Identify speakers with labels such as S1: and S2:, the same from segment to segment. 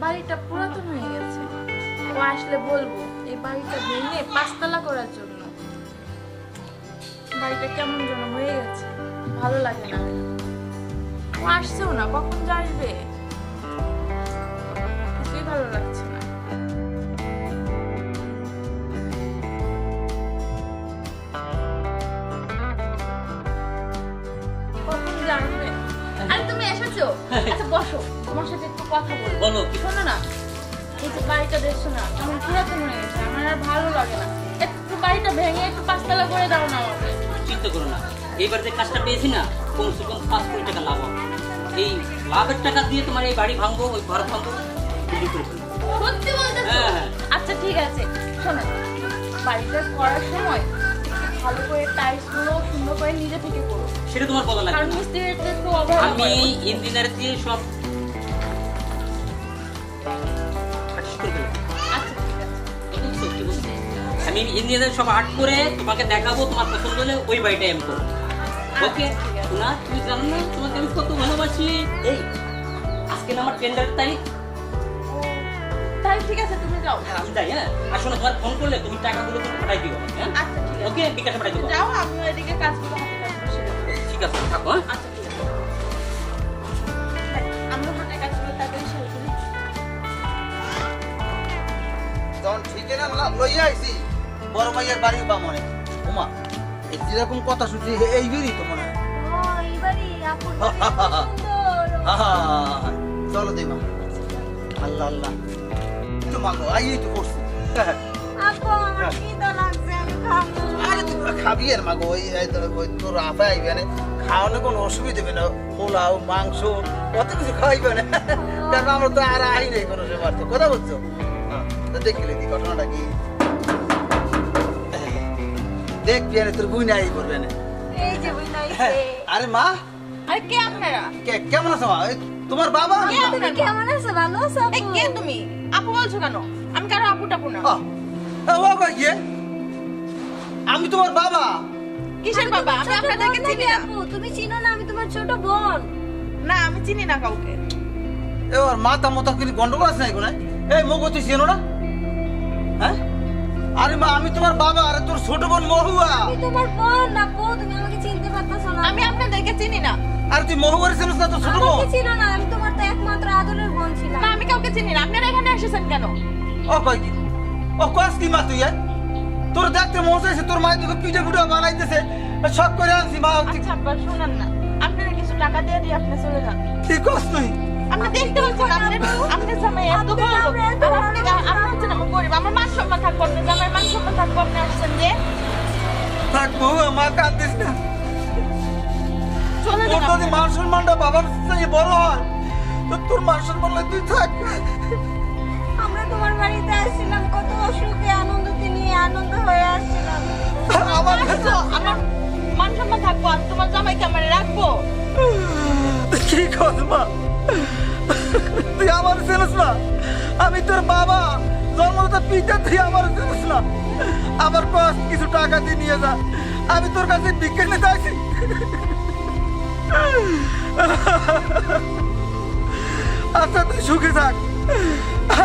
S1: বাড়িটা পুরাতন হয়ে গেছে। ও আসলে বলব, এই বাড়িটা ভেঙে পাঁচতলা করার জন্য। বাড়িটা কেমন যেন হয়ে গেছে, ভালো লাগে না। ও আসছেও না, কখন যাবে কিছুই ভালো লাগছে এসেছ আচ্ছা বসো। তোমার সাথে একটু কথা বলব
S2: বলো।
S1: শোনো না এই যে বাড়িটা দেখছ না কেমন পুরাতন হয়ে গেছে আমার আর ভালো লাগে না। একটু বাড়িটা ভেঙে একটু পাঁচতলা করে দাও না আমাকে।
S2: চিন্তা করো না। এইবার যে কাজটা পেয়েছি না কমসে কম পাঁচ কোটি টাকা লাভ হবে। এই লাভের টাকা দিয়ে তোমার এই বাড়ি ভাঙবো ওই ঘর ভাঙবো।
S1: সত্যি বলতেছো?
S2: হ্যাঁ, হ্যাঁ।
S1: আচ্ছা ঠিক আছে। শোনো বাড়িটা করার সময় ভালো করে টাইলসগুলো সুন্দর করে নিজে থেকে করো।
S2: সেটা তোমার বলা লাগবে আমি ইঞ্জিনিয়ার দিয়ে সব করে।
S1: আচ্ছা
S2: বলছি? আমি ইঞ্জিনিয়ার সব আর্ট করে তোমাকে দেখাবো তোমার পছন্দ হলে ওই বাড়িটাই আমি করব। ওকে
S1: আচ্ছা।
S2: না তুমি জানো না তোমাকে আমি কত ভালোবাসি। এই আজকে আমার টেন্ডার তারিখ?
S1: তাহলে ঠিক আছে তুমি যাও।
S2: হ্যাঁ, আমি যাই হ্যাঁ। আর শোনো তোমার ফোন করলে তুমি টাকাগুলো তুমি পাঠাই দিও হ্যাঁ?
S1: আচ্ছা ঠিক আছে।
S2: ওকে বিকাশে পাঠাই দিবো
S1: যাও আমি ওইদিকে কাজগুলো
S2: আছে থাকো হ্যাঁ?
S1: আচ্ছা ঠিক আছে। হ্যাঁ,
S3: লা- লইয়া আইছি বড় বা মনে। কথা শুনছি এই বেরি তো মনে হয়। আল্লাহ আল্লাহ। তো মাগো আই তো করছি।
S4: খাব।
S3: আরে তুই খাবি আর মাগো ওই এই তো- ওই তোর আফা আইবে খাওয়ানো কোনো অসুবিধা হবে না। পোলাও মাংস কত কিছু খাওয়াইবে না। কারণ আমরা তো আর আই নাই কোনো সময় তো কথা বলছো? হ্যাঁ, তো দেখলি দি ঘটনাটা কি। দেখবি আরে তোর বুই নাই করবে না।
S4: এই যে
S3: হ্যাঁ, আরে মা।
S1: আরে কে আপনারা?
S3: কে- কেমন আছো মা? তোমার বাবা?
S4: তুমি কেমন আছো? ভালো আছো
S1: এই কে তুমি? আপু বলছো কেন? আমি কারও আপু টাপু না।
S3: ও কই গিয়ে আমি তোমার বাবা।
S1: কিসের বাবা? আমি আপনাদেরকে চিনি না।
S4: আপু? তুমি চিনো না আমি তোমার ছোট বোন।
S1: না আমি চিনি না কাউকে।
S3: এবার মাথা মতো কিন্তু গন্ডগোল আছে না এই মগো তুই চেনো না? হ্যাঁ? আরে মা আমি তোমার বাবা আরে তোর ছোট বোন মহুয়া।
S4: আমি তোমার বোন না আপু তুমি আমাকে চিনতে পারতেছো না।
S1: আমি আপনাদেরকে চিনি না।
S3: আরে তুই মহুয়ার চিনিস না তোর ছোট বোন?
S4: আমাকে চিনো না আমি তোমার তো একমাত্র আদরের বোন ছিলাম।
S1: না আমি কাউকে চিনি না। আপনারা এখানে এসেছেন কেন?
S3: ও কই কি? ও কস কি মা তুই এ? তোর দেখতে মনে হচ্ছে তোর মায়ের তোকে পিঠে পুটে বানাইতেছে। শখ করে আনছি মা
S1: আচ্ছা আব্বা শুনান না। আপনারা কিছু টাকা দিয়ে দিয়ে আপনি চলে যান।
S3: কি কস তুই?
S1: আপনি দেখতে পাচ্ছেন আপনার আপনার জামাই এত বড় আর আপনি আপনি হচ্ছেন আমার গরিব। আমার মান সম্মান থাকব আপনার জামাই মান সম্মান থাকব আপনি আসছেন যে
S3: থাক মা কান্দিস না।
S1: চলে
S3: তোর
S1: যান
S3: যদি মান সম্মানটা বাবার চেয়ে বড় হয় তো তোর মান সম্মান তুই থাক।
S4: আমরা তোমার বাড়িতে আসছিলাম কত অসুখে আনন্দ
S3: কি কর মা? তুই আমার চেনিস না। আমি তোর বাবা। জন্মদাতা পিতা তুই আমার চেনিস না। আমার পাশ কিছু টাকা দিয়ে নিয়ে যা। আমি তোর কাছে ভিক্ষা নিতে আসি। আচ্ছা তুই সুখে থাক।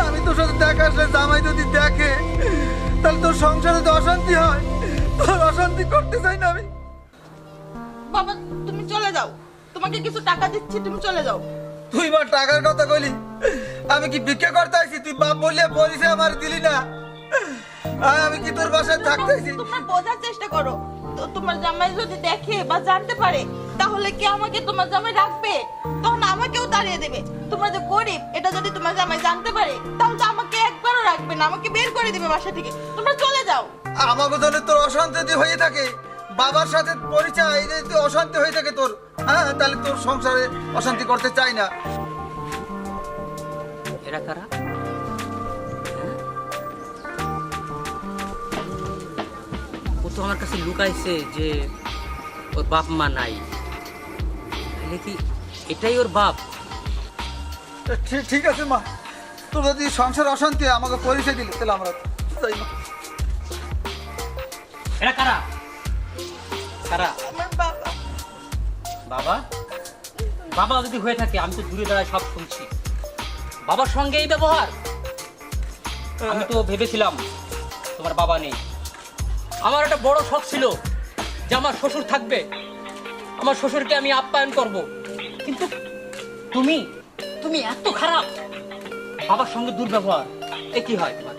S3: আমি তোর সাথে দেখা আসলে জামাই যদি দেখে তাহলে তোর সংসারে যদি অশান্তি হয় তোর অশান্তি করতে চাই না আমি।
S1: বাবা চলে যাও। তোমাকে কিছু টাকা দিচ্ছি তুমি চলে যাও।
S3: তুই মা টাকার কথা কইলি। আমি কি ভিক্ষা করতে আইছি? তুই বাপ বলিয়া বলিস আমার দিলি না। আর আমি কি তোর বাসায় থাকতেছি
S1: তোমরা বোঝার চেষ্টা করো। তো তোমার জামাই যদি দেখে বা জানতে পারে তাহলে কি আমাকে তোমার জামাই রাখবে? তখন আমাকেও তাড়িয়ে দেবে। তোমরা যে গরিব এটা যদি তোমার জামাই জানতে পারে তাহলে তো আমাকে একবারও রাখবে না আমাকে বের করে দিবে বাসা থেকে। তোমরা চলে যাও।
S3: আমাকে যদি তোর অশান্তি হয়ে থাকে। বাবার সাথে পরিচয় এই যদি অশান্তি হয়ে থাকে তোর। হ্যাঁ তাহলে তোর সংসারে অশান্তি করতে চাই না।
S2: এরা কারা? হ্যাঁ? ও তো আমার কাছে লুকাইছে যে ওর বাপ মা নাই। তাহলে কি এটাই ওর বাপ?
S3: ঠিক ঠিক আছে মা। তোর যদি সংসার অশান্তি আমাকে পরিচয় দিলে তাহলে আমরা যাই মা।
S2: এরা কারা? কারা
S1: আমার বাবা?
S2: বাবা বাবা যদি হয়ে থাকে, আমি তো দূরে দাঁড়ায় সব শুনছি। বাবার সঙ্গে এই ব্যবহার। আমি তো ভেবেছিলাম তোমার বাবা নেই। আমার একটা বড় শখ ছিল যে আমার শ্বশুর থাকবে। আমার শ্বশুরকে আমি আপ্যায়ন করব। কিন্তু তুমি তুমি এত খারাপ। বাবার সঙ্গে দুর্ব্যবহার, এ কি হয় তোমার?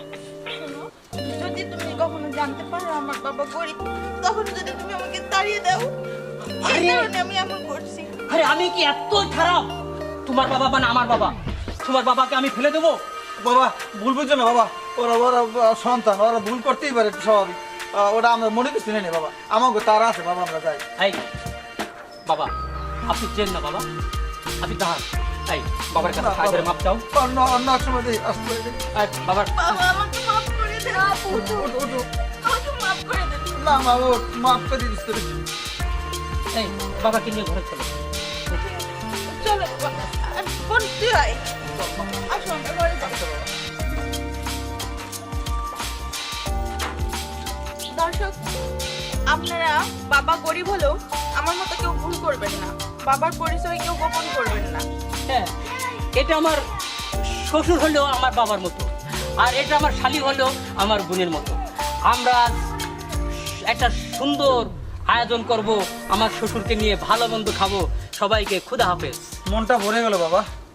S1: বাবা গরিব তখন যদি তুমি আমাকে তাড়িয়ে দাও এই
S2: আরে!
S1: কারণে আমি এমন করছি।
S2: আরে আমি কি এত খারাপ? তোমার বাবা মানে আমার বাবা। তোমার বাবাকে আমি ফেলে দেবো?
S3: বাবা ভুল বুঝছ না বাবা? ওরা ওরা সন্তান ওরা ভুল করতেই পারে স্বাভাবিক। ওটা আমরা মনে কিছু নেই বাবা। আমাকে তারা আছে বাবা আমরা যাই।
S2: এই বাবা আপনি চেন না বাবা। আপনি দাঁড়ান। এই বাবার কাছে সাহায্যের মাপ চাও।
S3: অন্য অন্য সময় আসতে
S2: বাবার
S1: বাবা আমাকে মাফ করে দে
S3: মা করে
S2: বাবাকে নিয়ে চলো
S1: দর্শক, আপনারা বাবা গরিব হলেও আমার মতো কেউ ভুল করবেন না। বাবার পরিচয় কেউ গোপন করবেন না।
S2: হ্যাঁ এটা আমার শ্বশুর হলেও আমার বাবার মতো, আর এটা আমার শালি হলেও আমার বোনের মতো। আমরা একটা সুন্দর আয়োজন করব। আমার শ্বশুরকে নিয়ে ভালো মন্দ খাব। সবাইকে খুদা হাফেজ।
S3: মনটা ভরে গেল বাবা।